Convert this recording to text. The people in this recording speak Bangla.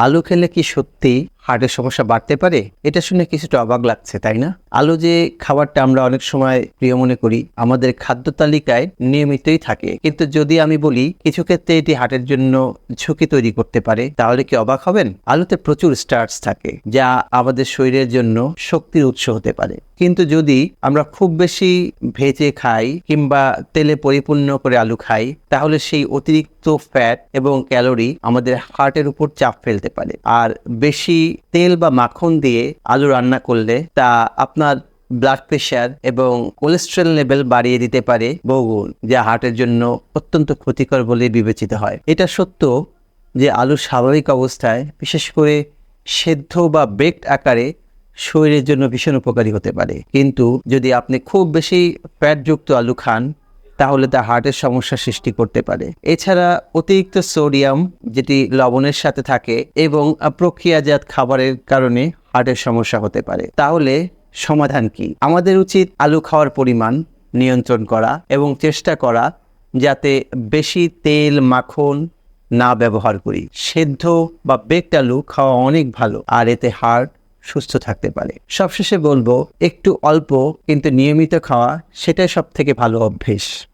আলু খেলে কি সত্যি হার্টের সমস্যা বাড়তে পারে, এটা শুনে কিছুটা অবাক লাগছে, তাই না? আলু যে খাবারটা আমরা অনেক সময় প্রিয় মনে করি, আমাদের খাদ্য তালিকায় নিয়মিতই থাকে। কিন্তু যদি আমি বলি, কিছু ক্ষেত্রে এটি হার্টের জন্য ঝুঁকি তৈরি করতে পারে, তাহলে কি অবাক হবেন? আলুতে প্রচুর স্টার্চ থাকে, যা আমাদের শরীরের জন্য শক্তির উৎস হতে পারে। কিন্তু যদি আমরা খুব বেশি ভেজে খাই, কিংবা তেলে পরিপূর্ণ করে আলু খাই, তাহলে সেই অতিরিক্ত ফ্যাট এবং ক্যালোরি আমাদের হার্টের উপর চাপ ফেলতে পারে। আর বেশি তেল বা মাখন দিয়ে আলু রান্না করলে তা আপনার ব্লাড প্রেশার এবং কোলেস্ট্রল লেভেল বাড়িয়ে দিতে পারে বহুগুণ, যা হার্টের জন্য অত্যন্ত ক্ষতিকর বলে বিবেচিত হয়। এটা সত্য যে আলু স্বাভাবিক অবস্থায়, বিশেষ করে সেদ্ধ বা বেকড আকারে শরীরের জন্য ভীষণ উপকারী হতে পারে। কিন্তু যদি আপনি খুব বেশি ফ্যাটযুক্ত আলু খান তাহলে তা হার্টের সমস্যা সৃষ্টি করতে পারে। এছাড়া অতিরিক্ত সোডিয়াম, যেটি লবণের সাথে থাকে, এবং প্রক্রিয়াজাত খাবারের কারণে হার্টের সমস্যা হতে পারে। তাহলে সমাধান কি? আমাদের উচিত আলু খাওয়ার পরিমাণ নিয়ন্ত্রণ করা এবং চেষ্টা করা যাতে বেশি তেল, মাখন না ব্যবহার করি। সেদ্ধ বা বেকড আলু খাওয়া অনেক ভালো, আর এতে হার্ট সুস্থ থাকতে পারে। সবশেষে বলব, একটু অল্প কিন্তু নিয়মিত খাওয়া, সেটাই সব থেকে ভালো অভ্যেস।